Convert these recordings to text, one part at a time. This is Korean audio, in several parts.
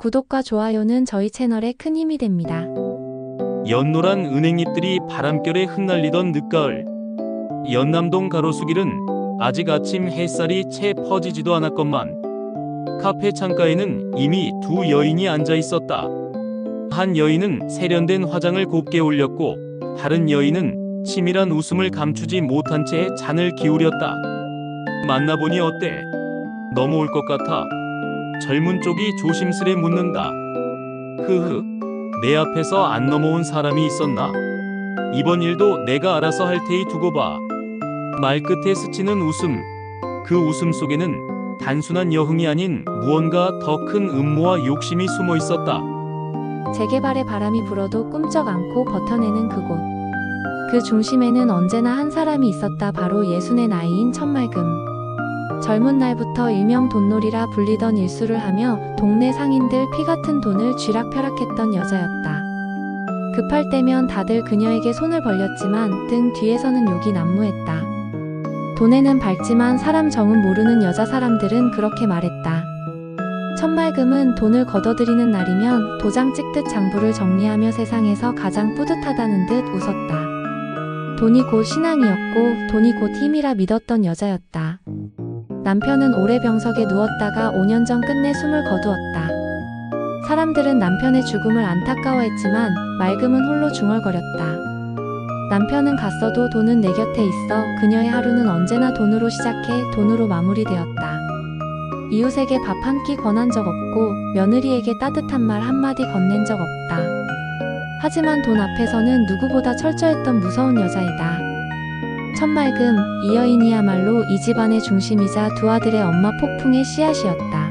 구독과 좋아요는 저희 채널에 큰 힘이 됩니다. 연노란 은행잎들이 바람결에 흩날리던 늦가을 연남동 가로수길은 아직 아침 햇살이 채 퍼지지도 않았건만 카페 창가에는 이미 두 여인이 앉아 있었다. 한 여인은 세련된 화장을 곱게 올렸고 다른 여인은 치밀한 웃음을 감추지 못한 채 잔을 기울였다. 만나보니 어때? 넘어올 것 같아. 젊은 쪽이 조심스레 묻는다. 흐흐. 내 앞에서 안 넘어온 사람이 있었나? 이번 일도 내가 알아서 할 테이 두고 봐. 말끝에 스치는 웃음. 그 웃음 속에는 단순한 여흥이 아닌 무언가 더 큰 음모와 욕심이 숨어 있었다. 재개발의 바람이 불어도 꿈쩍 않고 버텨내는 그곳. 그 중심에는 언제나 한 사람이 있었다. 바로 예순의 나이인 천말금. 젊은 날부터 일명 돈놀이라 불리던 일수를 하며 동네 상인들 피 같은 돈을 쥐락펴락했던 여자였다. 급할 때면 다들 그녀에게 손을 벌렸지만 등 뒤에서는 욕이 난무했다. 돈에는 밝지만 사람 정은 모르는 여자 사람들은 그렇게 말했다. 천말금은 돈을 걷어들이는 날이면 도장 찍듯 장부를 정리하며 세상에서 가장 뿌듯하다는 듯 웃었다. 돈이 곧 신앙이었고 돈이 곧 힘이라 믿었던 여자였다. 남편은 오래 병석에 누웠다가 5년 전 끝내 숨을 거두었다. 사람들은 남편의 죽음을 안타까워했지만 맑음은 홀로 중얼거렸다. 남편은 갔어도 돈은 내 곁에 있어 그녀의 하루는 언제나 돈으로 시작해 돈으로 마무리되었다. 이웃에게 밥 한 끼 권한 적 없고 며느리에게 따뜻한 말 한마디 건넨 적 없다. 하지만 돈 앞에서는 누구보다 철저했던 무서운 여자이다. 천말금, 이 여인이야말로 이 집안의 중심이자 두 아들의 엄마 폭풍의 씨앗이었다.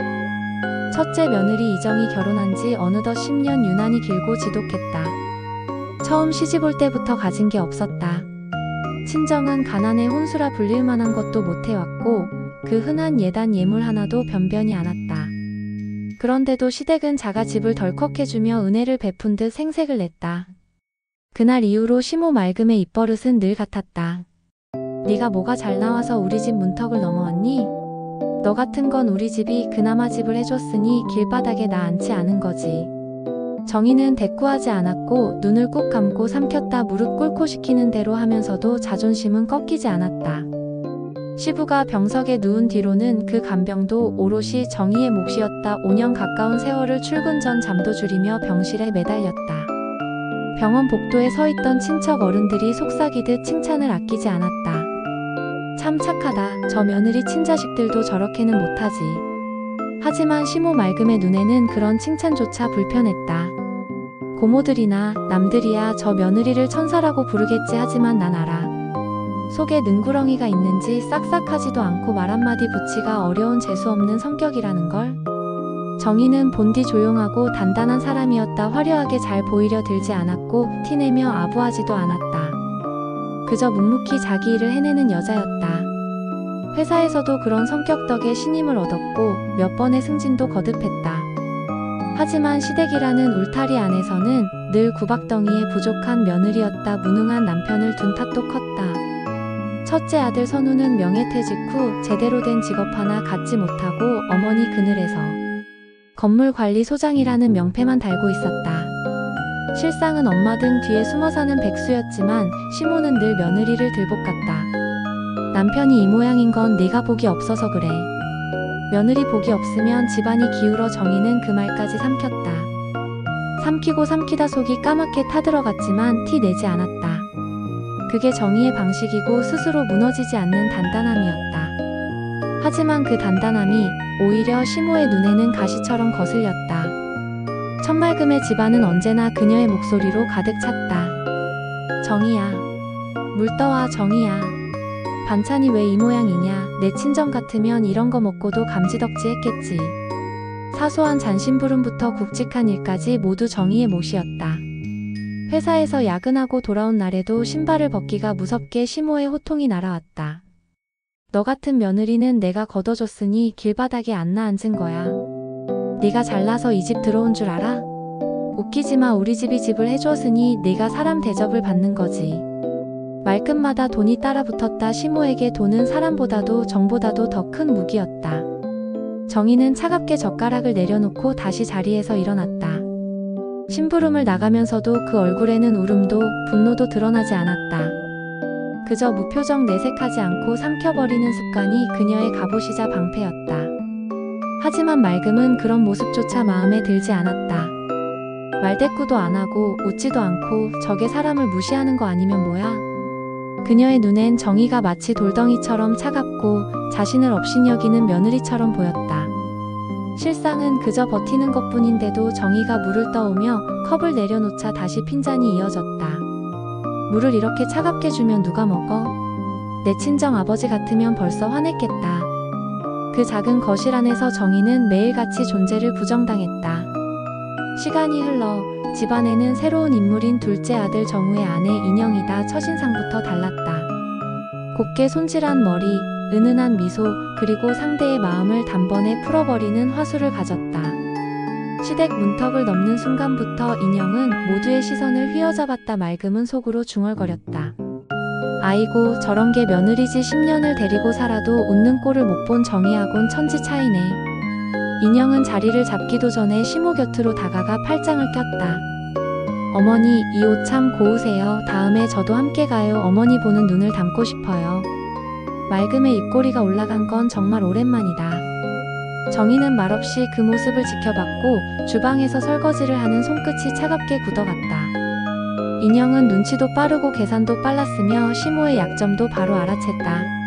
첫째 며느리 이정이 결혼한 지 어느덧 10년 유난히 길고 지독했다. 처음 시집 올 때부터 가진 게 없었다. 친정은 가난에 혼수라 불릴 만한 것도 못 해왔고 그 흔한 예단 예물 하나도 변변히 않았다. 그런데도 시댁은 자가 집을 덜컥 해주며 은혜를 베푼 듯 생색을 냈다. 그날 이후로 시모 맑음의 입버릇은 늘 같았다. 네가 뭐가 잘 나와서 우리 집 문턱을 넘어왔니? 너 같은 건 우리 집이 그나마 집을 해줬으니 길바닥에 나 앉지 않은 거지. 정희는 대꾸하지 않았고 눈을 꾹 감고 삼켰다 무릎 꿇고 시키는 대로 하면서도 자존심은 꺾이지 않았다. 시부가 병석에 누운 뒤로는 그 간병도 오롯이 정의의 몫이었다. 5년 가까운 세월을 출근 전 잠도 줄이며 병실에 매달렸다. 병원 복도에 서 있던 친척 어른들이 속삭이듯 칭찬을 아끼지 않았다. 참 착하다. 저 며느리 친자식들도 저렇게는 못하지. 하지만 시모 맑음의 눈에는 그런 칭찬조차 불편했다. 고모들이나 남들이야 저 며느리를 천사라고 부르겠지 하지만 난 알아. 속에 능구렁이가 있는지 싹싹하지도 않고 말 한마디 붙이가 어려운 재수없는 성격이라는 걸. 정희는 본디 조용하고 단단한 사람이었다. 화려하게 잘 보이려 들지 않았고 티내며 아부하지도 않았다. 그저 묵묵히 자기 일을 해내는 여자였다. 회사에서도 그런 성격 덕에 신임을 얻었고 몇 번의 승진도 거듭했다. 하지만 시댁이라는 울타리 안에서는 늘 구박덩이에 부족한 며느리였다. 무능한 남편을 둔 탓도 컸다. 첫째 아들 선우는 명예퇴직 후 제대로 된 직업 하나 갖지 못하고 어머니 그늘에서 건물관리소장이라는 명패만 달고 있었다. 실상은 엄마 등 뒤에 숨어 사는 백수였지만 시모는 늘 며느리를 들볶았다. 남편이 이 모양인 건 네가 복이 없어서 그래. 며느리 복이 없으면 집안이 기울어 정의는 그 말까지 삼켰다. 삼키고 삼키다 속이 까맣게 타들어갔지만 티 내지 않았다. 그게 정의의 방식이고 스스로 무너지지 않는 단단함이었다. 하지만 그 단단함이 오히려 시모의 눈에는 가시처럼 거슬렸다. 천말금의 집안은 언제나 그녀의 목소리로 가득 찼다. 정이야. 물떠와 정이야. 반찬이 왜 이 모양이냐. 내 친정 같으면 이런 거 먹고도 감지덕지 했겠지. 사소한 잔심부름부터 굵직한 일까지 모두 정의의 몫이었다. 회사에서 야근하고 돌아온 날에도 신발을 벗기가 무섭게 시모의 호통이 날아왔다. 너 같은 며느리는 내가 걷어줬으니 길바닥에 앉나 앉은 거야. 네가 잘나서 이 집 들어온 줄 알아? 웃기지 마 우리 집이 집을 해줬으니 네가 사람 대접을 받는 거지. 말끝마다 돈이 따라 붙었다 시모에게 돈은 사람보다도 정보다도 더 큰 무기였다. 정희는 차갑게 젓가락을 내려놓고 다시 자리에서 일어났다. 심부름을 나가면서도 그 얼굴에는 울음도 분노도 드러나지 않았다. 그저 무표정 내색하지 않고 삼켜버리는 습관이 그녀의 갑옷이자 방패였다. 하지만 맑음은 그런 모습조차 마음에 들지 않았다. 말대꾸도 안 하고 웃지도 않고 저게 사람을 무시하는 거 아니면 뭐야? 그녀의 눈엔 정의가 마치 돌덩이처럼 차갑고 자신을 업신여기는 며느리처럼 보였다. 실상은 그저 버티는 것 뿐인데도 정의가 물을 떠오며 컵을 내려놓자 다시 핀잔이 이어졌다. 물을 이렇게 차갑게 주면 누가 먹어? 내 친정 아버지 같으면 벌써 화냈겠다. 그 작은 거실 안에서 정의는 매일같이 존재를 부정당했다. 시간이 흘러 집안에는 새로운 인물인 둘째 아들 정우의 아내 인영이다 첫인상부터 달랐다. 곱게 손질한 머리, 은은한 미소, 그리고 상대의 마음을 단번에 풀어버리는 화술을 가졌다. 시댁 문턱을 넘는 순간부터 인영은 모두의 시선을 휘어잡았다 맑음은 속으로 중얼거렸다. 아이고 저런 게 며느리지 10년을 데리고 살아도 웃는 꼴을 못 본 정의하곤 천지 차이네. 인영은 자리를 잡기도 전에 시모 곁으로 다가가 팔짱을 꼈다. 어머니, 이 옷 참 고우세요. 다음에 저도 함께 가요. 어머니 보는 눈을 담고 싶어요. 맑음의 입꼬리가 올라간 건 정말 오랜만이다. 정희는 말없이 그 모습을 지켜봤고 주방에서 설거지를 하는 손끝이 차갑게 굳어갔다. 인영은 눈치도 빠르고 계산도 빨랐으며 시모의 약점도 바로 알아챘다.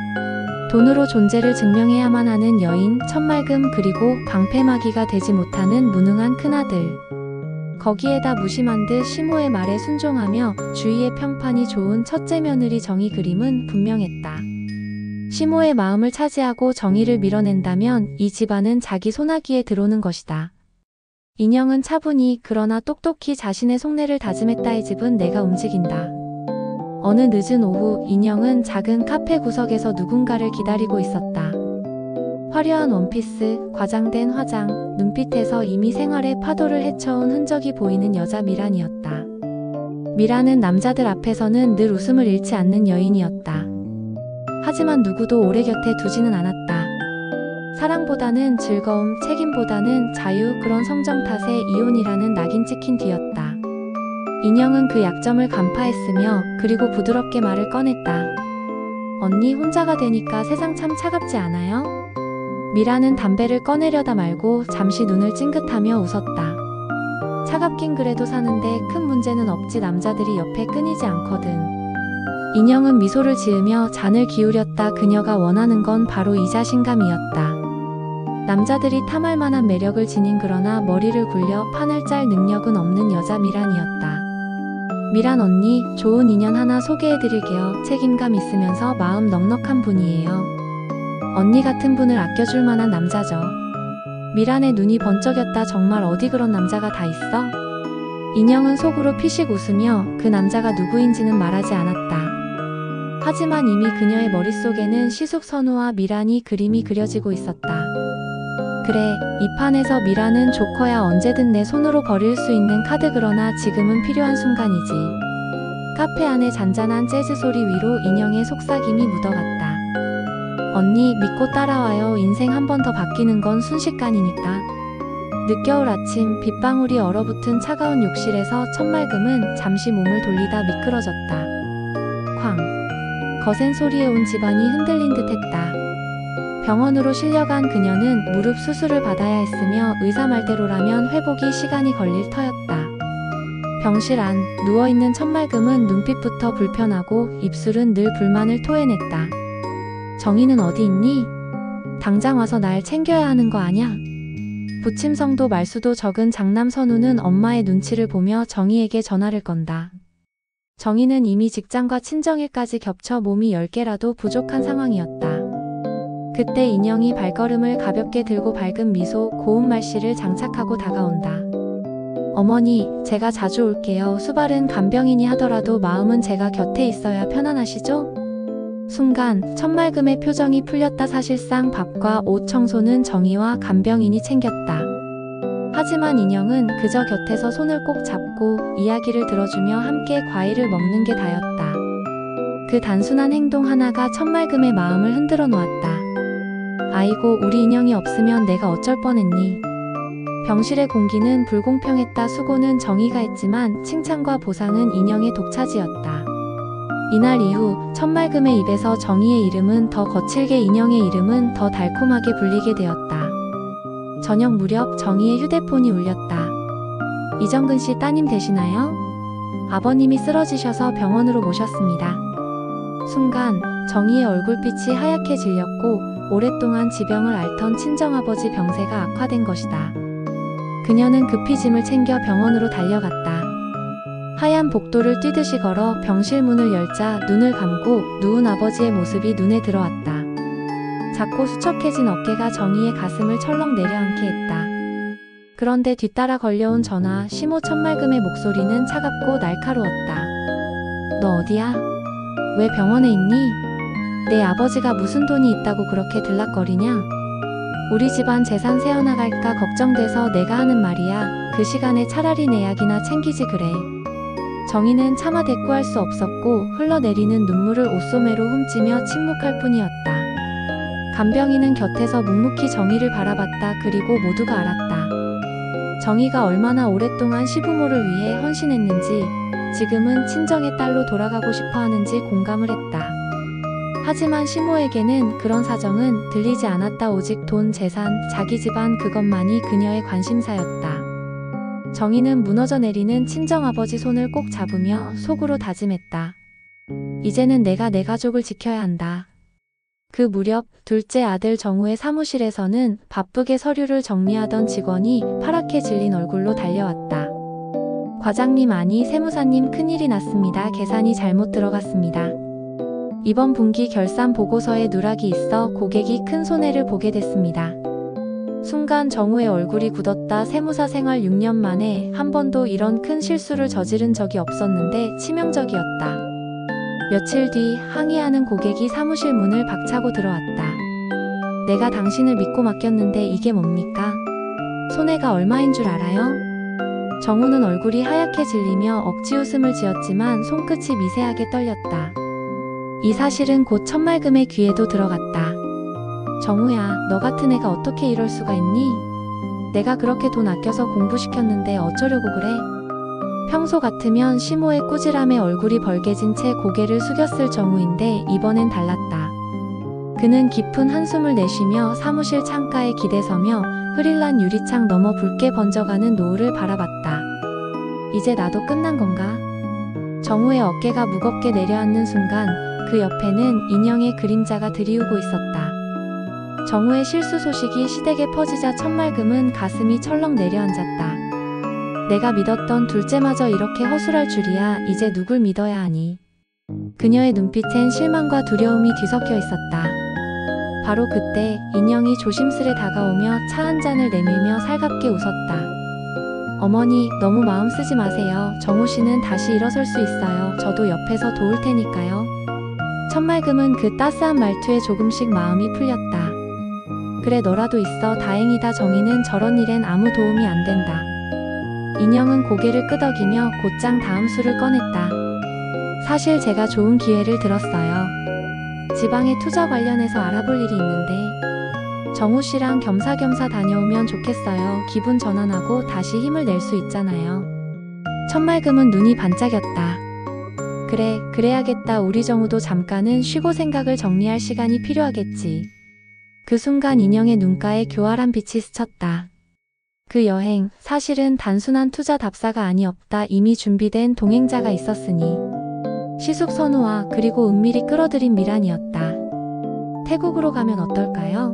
돈으로 존재를 증명해야만 하는 여인, 천말금 그리고 방패막이가 되지 못하는 무능한 큰아들. 거기에다 무심한 듯 시모의 말에 순종하며 주위의 평판이 좋은 첫째 며느리 정의 그림은 분명했다. 시모의 마음을 차지하고 정의를 밀어낸다면 이 집안은 자기 손아귀에 들어오는 것이다. 인영은 차분히 그러나 똑똑히 자신의 속내를 다짐했다의 집은 내가 움직인다. 어느 늦은 오후 인영은 작은 카페 구석에서 누군가를 기다리고 있었다. 화려한 원피스, 과장된 화장, 눈빛에서 이미 생활의 파도를 헤쳐온 흔적이 보이는 여자 미란이었다. 미란은 남자들 앞에서는 늘 웃음을 잃지 않는 여인이었다. 하지만 누구도 오래 곁에 두지는 않았다. 사랑보다는 즐거움, 책임보다는 자유 그런 성정 탓에 이혼이라는 낙인 찍힌 뒤였다. 인영은 그 약점을 간파했으며 그리고 부드럽게 말을 꺼냈다. 언니 혼자가 되니까 세상 참 차갑지 않아요? 미라는 담배를 꺼내려다 말고 잠시 눈을 찡긋하며 웃었다. 차갑긴 그래도 사는데 큰 문제는 없지 남자들이 옆에 끊이지 않거든. 인영은 미소를 지으며 잔을 기울였다. 그녀가 원하는 건 바로 이 자신감이었다. 남자들이 탐할 만한 매력을 지닌 그러나 머리를 굴려 판을 짤 능력은 없는 여자 미란이었다. 미란 언니, 좋은 인연 하나 소개해드릴게요. 책임감 있으면서 마음 넉넉한 분이에요. 언니 같은 분을 아껴줄 만한 남자죠. 미란의 눈이 번쩍였다. 정말 어디 그런 남자가 다 있어? 인영은 속으로 피식 웃으며 그 남자가 누구인지는 말하지 않았다. 하지만 이미 그녀의 머릿속에는 시숙 선우와 미란이 그림이 그려지고 있었다. 그래, 이 판에서 미란은 조커야 언제든 내 손으로 버릴 수 있는 카드 그러나 지금은 필요한 순간이지. 카페 안의 잔잔한 재즈 소리 위로 인형의 속삭임이 묻어갔다. 언니, 믿고 따라와요. 인생 한 번 더 바뀌는 건 순식간이니까. 늦겨울 아침 빗방울이 얼어붙은 차가운 욕실에서 첫말금은 잠시 몸을 돌리다 미끄러졌다. 쾅. 거센 소리에 온 집안이 흔들린 듯 했다. 병원으로 실려간 그녀는 무릎 수술을 받아야 했으며 의사 말대로라면 회복이 시간이 걸릴 터였다. 병실 안 누워있는 천말금은 눈빛부터 불편하고 입술은 늘 불만을 토해냈다. 정희는 어디 있니? 당장 와서 날 챙겨야 하는 거 아냐? 부침성도 말수도 적은 장남 선우는 엄마의 눈치를 보며 정희에게 전화를 건다. 정희는 이미 직장과 친정일까지 겹쳐 몸이 10개라도 부족한 상황이었다. 그때 인형이 발걸음을 가볍게 들고 밝은 미소, 고운 말씨를 장착하고 다가온다. 어머니, 제가 자주 올게요. 수발은 간병인이 하더라도 마음은 제가 곁에 있어야 편안하시죠? 순간, 천말금의 표정이 풀렸다 사실상 밥과 옷 청소는 정의와 간병인이 챙겼다. 하지만 인형은 그저 곁에서 손을 꼭 잡고 이야기를 들어주며 함께 과일을 먹는 게 다였다. 그 단순한 행동 하나가 천말금의 마음을 흔들어 놓았다. 아이고, 우리 인형이 없으면 내가 어쩔 뻔했니? 병실의 공기는 불공평했다. 수고는 정의가 했지만 칭찬과 보상은 인형의 독차지였다. 이날 이후 천말금의 입에서 정의의 이름은 더 거칠게 인형의 이름은 더 달콤하게 불리게 되었다. 저녁 무렵 정의의 휴대폰이 울렸다. 이정근 씨 따님 되시나요? 아버님이 쓰러지셔서 병원으로 모셨습니다. 순간 정의의 얼굴빛이 하얗게 질렸고 오랫동안 지병을 앓던 친정아버지 병세가 악화된 것이다. 그녀는 급히 짐을 챙겨 병원으로 달려갔다. 하얀 복도를 뛰듯이 걸어 병실 문을 열자 눈을 감고 누운 아버지의 모습이 눈에 들어왔다. 작고 수척해진 어깨가 정의의 가슴을 철렁 내려앉게 했다. 그런데 뒤따라 걸려온 전화 시모 천말금의 목소리는 차갑고 날카로웠다. 너 어디야? 왜 병원에 있니? 내 아버지가 무슨 돈이 있다고 그렇게 들락거리냐? 우리 집안 재산 세어나갈까 걱정돼서 내가 하는 말이야. 그 시간에 차라리 내 약이나 챙기지 그래. 정희는 차마 대꾸할 수 없었고 흘러내리는 눈물을 옷소매로 훔치며 침묵할 뿐이었다. 간병인은 곁에서 묵묵히 정희를 바라봤다. 그리고 모두가 알았다. 정희가 얼마나 오랫동안 시부모를 위해 헌신했는지, 지금은 친정의 딸로 돌아가고 싶어 하는지 공감을 했다. 하지만 시모에게는 그런 사정은 들리지 않았다. 오직 돈, 재산, 자기 집안 그것만이 그녀의 관심사였다. 정희는 무너져 내리는 친정아버지 손을 꼭 잡으며 속으로 다짐했다. 이제는 내가 내 가족을 지켜야 한다. 그 무렵 둘째 아들 정우의 사무실에서는 바쁘게 서류를 정리하던 직원이 파랗게 질린 얼굴로 달려왔다. 과장님 아니 세무사님 큰일이 났습니다. 계산이 잘못 들어갔습니다. 이번 분기 결산 보고서에 누락이 있어 고객이 큰 손해를 보게 됐습니다. 순간 정우의 얼굴이 굳었다. 세무사 생활 6년 만에 한 번도 이런 큰 실수를 저지른 적이 없었는데 치명적이었다. 며칠 뒤 항의하는 고객이 사무실 문을 박차고 들어왔다. 내가 당신을 믿고 맡겼는데 이게 뭡니까? 손해가 얼마인 줄 알아요? 정우는 얼굴이 하얗게 질리며 억지 웃음을 지었지만 손끝이 미세하게 떨렸다. 이 사실은 곧 천말금의 귀에도 들어갔다. 정우야, 너 같은 애가 어떻게 이럴 수가 있니? 내가 그렇게 돈 아껴서 공부시켰는데 어쩌려고 그래? 평소 같으면 시모의 꾸지람에 얼굴이 벌개진 채 고개를 숙였을 정우인데 이번엔 달랐다. 그는 깊은 한숨을 내쉬며 사무실 창가에 기대서며 흐릴란 유리창 너머 붉게 번져가는 노을을 바라봤다. 이제 나도 끝난 건가? 정우의 어깨가 무겁게 내려앉는 순간 그 옆에는 인형의 그림자가 드리우고 있었다. 정우의 실수 소식이 시댁에 퍼지자 천말금은 가슴이 철렁 내려앉았다. 내가 믿었던 둘째마저 이렇게 허술할 줄이야 이제 누굴 믿어야 하니. 그녀의 눈빛엔 실망과 두려움이 뒤섞여 있었다. 바로 그때 인형이 조심스레 다가오며 차 한 잔을 내밀며 살갑게 웃었다. 어머니, 너무 마음 쓰지 마세요. 정우 씨는 다시 일어설 수 있어요. 저도 옆에서 도울 테니까요. 천말금은 그 따스한 말투에 조금씩 마음이 풀렸다. 그래, 너라도 있어. 다행이다. 정희는 저런 일엔 아무 도움이 안 된다. 인형은 고개를 끄덕이며 곧장 다음 수를 꺼냈다. 사실 제가 좋은 기회를 들었어요. 지방에 투자 관련해서 알아볼 일이 있는데 정우 씨랑 겸사겸사 다녀오면 좋겠어요. 기분 전환하고 다시 힘을 낼 수 있잖아요. 천말금은 눈이 반짝였다. 그래, 그래야겠다. 우리 정우도 잠깐은 쉬고 생각을 정리할 시간이 필요하겠지. 그 순간 인형의 눈가에 교활한 빛이 스쳤다. 그 여행, 사실은 단순한 투자 답사가 아니었다. 이미 준비된 동행자가 있었으니. 시숙 선우와 그리고 은밀히 끌어들인 미란이었다. 태국으로 가면 어떨까요?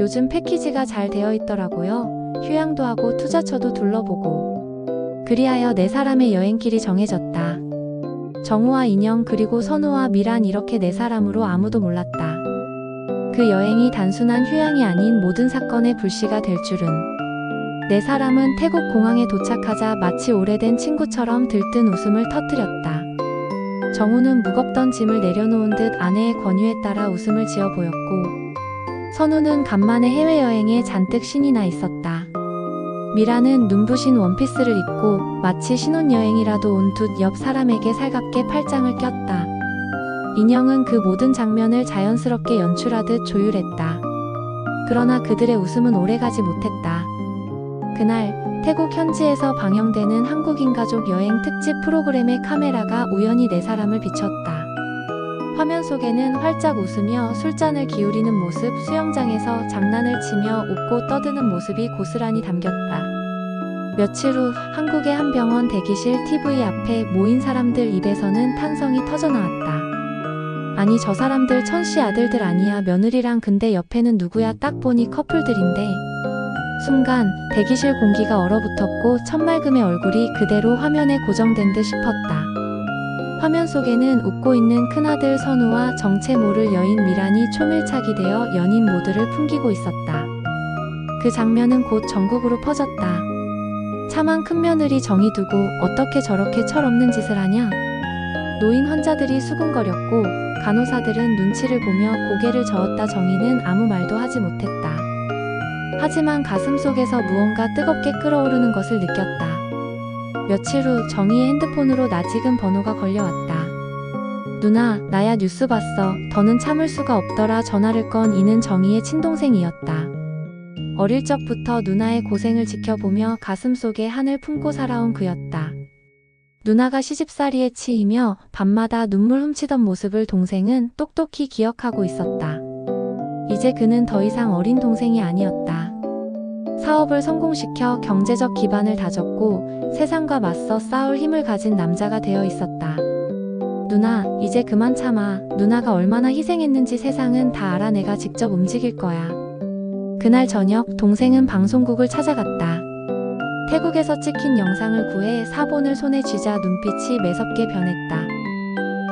요즘 패키지가 잘 되어 있더라고요. 휴양도 하고 투자처도 둘러보고. 그리하여 네 사람의 여행길이 정해졌다. 정우와 인형 그리고 선우와 미란 이렇게 네 사람으로 아무도 몰랐다. 그 여행이 단순한 휴양이 아닌 모든 사건의 불씨가 될 줄은. 네 사람은 태국 공항에 도착하자 마치 오래된 친구처럼 들뜬 웃음을 터뜨렸다. 정우는 무겁던 짐을 내려놓은 듯 아내의 권유에 따라 웃음을 지어 보였고, 선우는 간만에 해외여행에 잔뜩 신이 나 있었다. 미라는 눈부신 원피스를 입고 마치 신혼여행이라도 온 듯 옆 사람에게 살갑게 팔짱을 꼈다. 인형은 그 모든 장면을 자연스럽게 연출하듯 조율했다. 그러나 그들의 웃음은 오래가지 못했다. 그날 태국 현지에서 방영되는 한국인 가족 여행 특집 프로그램의 카메라가 우연히 네 사람을 비췄다. 화면 속에는 활짝 웃으며 술잔을 기울이는 모습, 수영장에서 장난을 치며 웃고 떠드는 모습이 고스란히 담겼다. 며칠 후 한국의 한 병원 대기실 TV 앞에 모인 사람들 입에서는 탄성이 터져나왔다. 아니 저 사람들 천씨 아들들 아니야 며느리랑 근데 옆에는 누구야 딱 보니 커플들인데 순간 대기실 공기가 얼어붙었고 천말금의 얼굴이 그대로 화면에 고정된 듯 싶었다. 화면 속에는 웃고 있는 큰아들 선우와 정체 모를 여인 미란이 초밀착이 되어 연인 모드를 풍기고 있었다. 그 장면은 곧 전국으로 퍼졌다. 차만 큰며느리 정이 두고 어떻게 저렇게 철없는 짓을 하냐? 노인 환자들이 수군거렸고 간호사들은 눈치를 보며 고개를 저었다 정의는 아무 말도 하지 못했다. 하지만 가슴 속에서 무언가 뜨겁게 끓어오르는 것을 느꼈다. 며칠 후 정의의 핸드폰으로 낯익은 번호가 걸려왔다. 누나, 나야 뉴스 봤어. 더는 참을 수가 없더라 전화를 건 이는 정의의 친동생이었다. 어릴 적부터 누나의 고생을 지켜보며 가슴 속에 한을 품고 살아온 그였다. 누나가 시집살이에 치이며 밤마다 눈물 훔치던 모습을 동생은 똑똑히 기억하고 있었다. 이제 그는 더 이상 어린 동생이 아니었다. 사업을 성공시켜 경제적 기반을 다졌고 세상과 맞서 싸울 힘을 가진 남자가 되어 있었다. 누나, 이제 그만 참아. 누나가 얼마나 희생했는지 세상은 다 알아 내가 직접 움직일 거야. 그날 저녁 동생은 방송국을 찾아갔다. 태국에서 찍힌 영상을 구해 사본을 손에 쥐자 눈빛이 매섭게 변했다.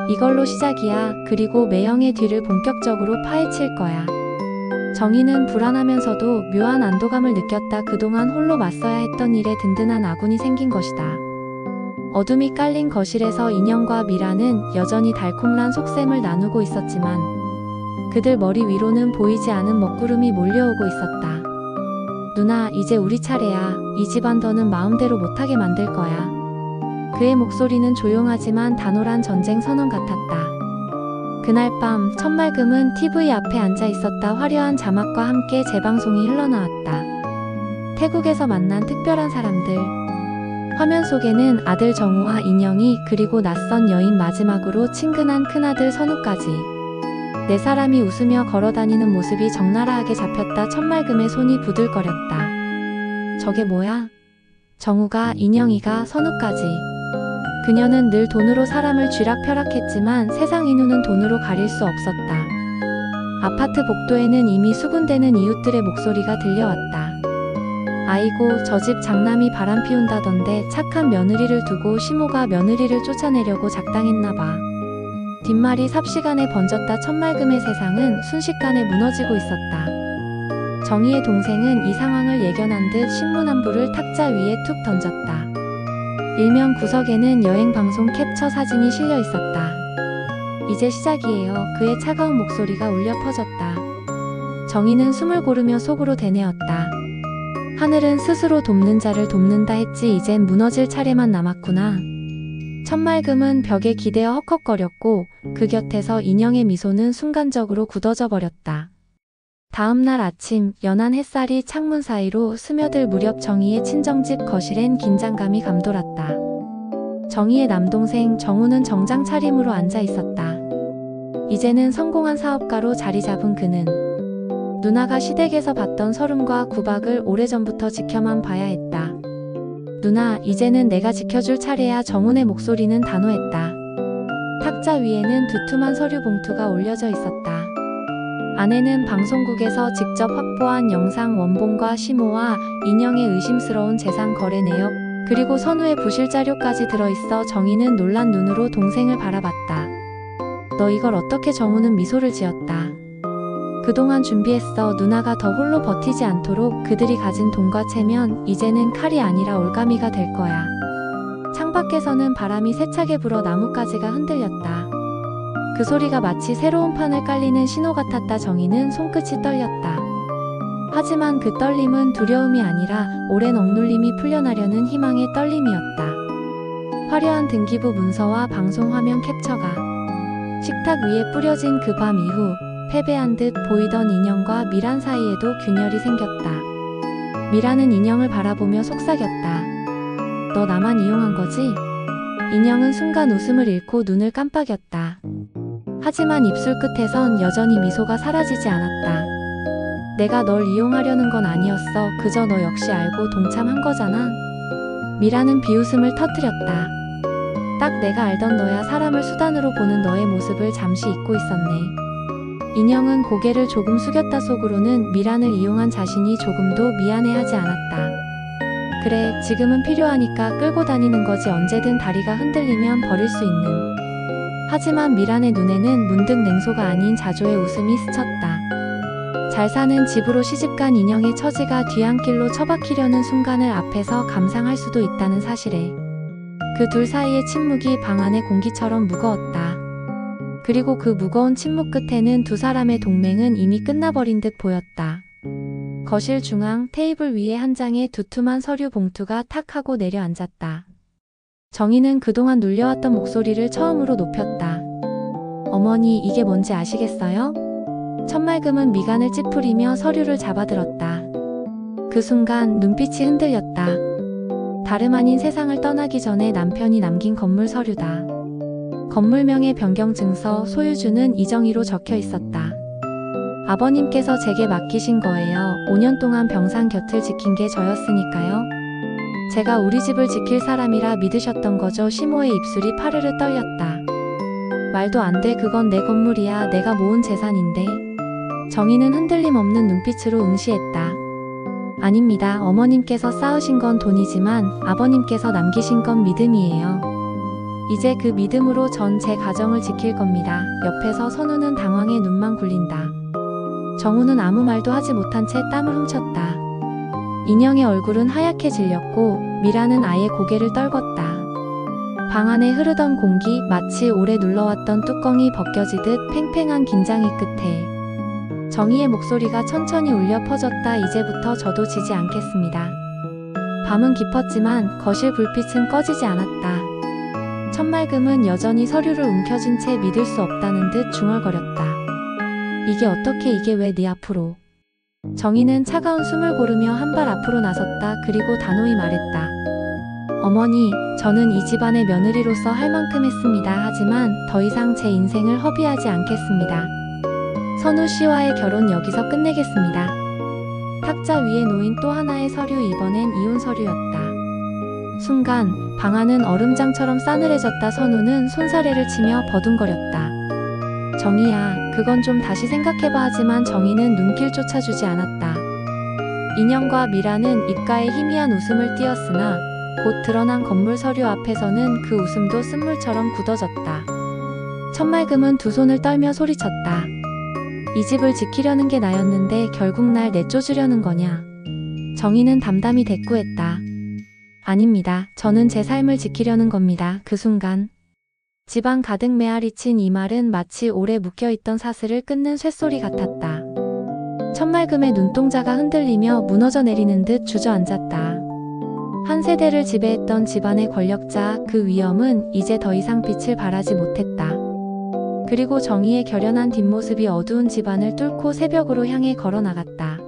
이걸로 시작이야. 그리고 매형의 뒤를 본격적으로 파헤칠 거야. 정희는 불안하면서도 묘한 안도감을 느꼈다. 그동안 홀로 맞서야 했던 일에 든든한 아군이 생긴 것이다. 어둠이 깔린 거실에서 인형과 미라는 여전히 달콤한 속셈을 나누고 있었지만 그들 머리 위로는 보이지 않은 먹구름이 몰려오고 있었다. 누나, 이제 우리 차례야. 이 집안 더는 마음대로 못하게 만들 거야. 그의 목소리는 조용하지만 단호한 전쟁 선언 같았다. 그날 밤 천말금은 TV 앞에 앉아 있었다. 화려한 자막과 함께 재방송이 흘러나왔다. 태국에서 만난 특별한 사람들. 화면 속에는 아들 정우와 인영이 그리고 낯선 여인 마지막으로 친근한 큰아들 선우까지. 네 사람이 웃으며 걸어다니는 모습이 적나라하게 잡혔다. 천말금의 손이 부들거렸다. 저게 뭐야? 정우가, 인영이가, 선우까지. 그녀는 늘 돈으로 사람을 쥐락펴락했지만 세상 인우는 돈으로 가릴 수 없었다. 아파트 복도에는 이미 수군대는 이웃들의 목소리가 들려왔다. 아이고, 저 집 장남이 바람 피운다던데 착한 며느리를 두고 시모가 며느리를 쫓아내려고 작당했나봐. 뒷말이 삽시간에 번졌다 천말금의 세상은 순식간에 무너지고 있었다. 정희의 동생은 이 상황을 예견한 듯 신문 한 부를 탁자 위에 툭 던졌다. 일면 구석에는 여행 방송 캡처 사진이 실려 있었다. 이제 시작이에요. 그의 차가운 목소리가 울려 퍼졌다. 정희는 숨을 고르며 속으로 되뇌었다. 하늘은 스스로 돕는 자를 돕는다 했지 이젠 무너질 차례만 남았구나. 천말금은 벽에 기대어 헉헉거렸고 그 곁에서 인형의 미소는 순간적으로 굳어져 버렸다. 다음 날 아침 연한 햇살이 창문 사이로 스며들 무렵 정희의 친정집 거실엔 긴장감이 감돌았다. 정희의 남동생 정우는 정장 차림으로 앉아 있었다. 이제는 성공한 사업가로 자리 잡은 그는 누나가 시댁에서 봤던 서름과 구박을 오래전부터 지켜만 봐야 했다. 누나, 이제는 내가 지켜줄 차례야 정훈의 목소리는 단호했다. 탁자 위에는 두툼한 서류 봉투가 올려져 있었다. 안에는 방송국에서 직접 확보한 영상 원본과 시모와 인형의 의심스러운 재산 거래 내역, 그리고 선우의 부실 자료까지 들어있어 정희는 놀란 눈으로 동생을 바라봤다. 너 이걸 어떻게 정우는 미소를 지었다. 그동안 준비했어 누나가 더 홀로 버티지 않도록 그들이 가진 돈과 채면 이제는 칼이 아니라 올가미가 될 거야. 창밖에서는 바람이 세차게 불어 나뭇가지가 흔들렸다. 그 소리가 마치 새로운 판을 깔리는 신호 같았다 정희는 손끝이 떨렸다. 하지만 그 떨림은 두려움이 아니라 오랜 억눌림이 풀려나려는 희망의 떨림이었다. 화려한 등기부 문서와 방송 화면 캡처가 식탁 위에 뿌려진 그 밤 이후 패배한 듯 보이던 인형과 미란 사이에도 균열이 생겼다. 미란은 인형을 바라보며 속삭였다. 너 나만 이용한 거지? 인형은 순간 웃음을 잃고 눈을 깜빡였다. 하지만 입술 끝에선 여전히 미소가 사라지지 않았다. 내가 널 이용하려는 건 아니었어. 그저 너 역시 알고 동참한 거잖아. 미라는 비웃음을 터뜨렸다. 딱 내가 알던 너야 사람을 수단으로 보는 너의 모습을 잠시 잊고 있었네. 인형은 고개를 조금 숙였다 속으로는 미란을 이용한 자신이 조금도 미안해하지 않았다. 그래, 지금은 필요하니까 끌고 다니는 거지 언제든 다리가 흔들리면 버릴 수 있는. 하지만 미란의 눈에는 문득 냉소가 아닌 자조의 웃음이 스쳤다. 잘 사는 집으로 시집간 인형의 처지가 뒤안길로 처박히려는 순간을 앞에서 감상할 수도 있다는 사실에 그 둘 사이의 침묵이 방 안의 공기처럼 무거웠다. 그리고 그 무거운 침묵 끝에는 두 사람의 동맹은 이미 끝나버린 듯 보였다. 거실 중앙 테이블 위에 한 장의 두툼한 서류 봉투가 탁 하고 내려앉았다. 정희는 그동안 눌려왔던 목소리를 처음으로 높였다. 어머니, 이게 뭔지 아시겠어요? 천말금은 미간을 찌푸리며 서류를 잡아들었다. 그 순간 눈빛이 흔들렸다. 다름 아닌 세상을 떠나기 전에 남편이 남긴 건물 서류다. 건물명의 변경 증서 소유주는 이정희로 적혀 있었다. 아버님께서 제게 맡기신 거예요. 5년 동안 병상 곁을 지킨 게 저였으니까요. 제가 우리 집을 지킬 사람이라 믿으셨던 거죠. 시모의 입술이 파르르 떨렸다. 말도 안 돼. 그건 내 건물이야. 내가 모은 재산인데. 정희는 흔들림 없는 눈빛으로 응시했다. 아닙니다. 어머님께서 쌓으신 건 돈이지만 아버님께서 남기신 건 믿음이에요. 이제 그 믿음으로 전 제 가정을 지킬 겁니다. 옆에서 선우는 당황해 눈만 굴린다. 정우는 아무 말도 하지 못한 채 땀을 훔쳤다. 인형의 얼굴은 하얗게 질렸고 미라는 아예 고개를 떨궜다. 방 안에 흐르던 공기 마치 오래 눌러왔던 뚜껑이 벗겨지듯 팽팽한 긴장의 끝에 정희의 목소리가 천천히 울려 퍼졌다. 이제부터 저도 지지 않겠습니다. 밤은 깊었지만 거실 불빛은 꺼지지 않았다. 천말금은 여전히 서류를 움켜쥔 채 믿을 수 없다는 듯 중얼거렸다. 이게 어떻게 이게 왜 네 앞으로? 정희는 차가운 숨을 고르며 한 발 앞으로 나섰다. 그리고 단호히 말했다. 어머니, 저는 이 집안의 며느리로서 할 만큼 했습니다. 하지만 더 이상 제 인생을 허비하지 않겠습니다. 선우 씨와의 결혼 여기서 끝내겠습니다. 탁자 위에 놓인 또 하나의 서류 이번엔 이혼 서류였다. 순간 방 안은 얼음장처럼 싸늘해졌다. 선우는 손사래를 치며 버둥거렸다. 정희야, 그건 좀 다시 생각해봐 하지만 정희는 눈길 쫓아주지 않았다. 인형과 미라는 입가에 희미한 웃음을 띄었으나 곧 드러난 건물 서류 앞에서는 그 웃음도 쓴물처럼 굳어졌다. 천말금은 두 손을 떨며 소리쳤다. 이 집을 지키려는 게 나였는데 결국 날 내쫓으려는 거냐. 정희는 담담히 대꾸했다. 아닙니다. 저는 제 삶을 지키려는 겁니다. 그 순간. 집안 가득 메아리 친 이 말은 마치 오래 묶여있던 사슬을 끊는 쇳소리 같았다. 천말금의 눈동자가 흔들리며 무너져 내리는 듯 주저앉았다. 한 세대를 지배했던 집안의 권력자 그 위엄은 이제 더 이상 빛을 발하지 못했다. 그리고 정의의 결연한 뒷모습이 어두운 집안을 뚫고 새벽으로 향해 걸어 나갔다.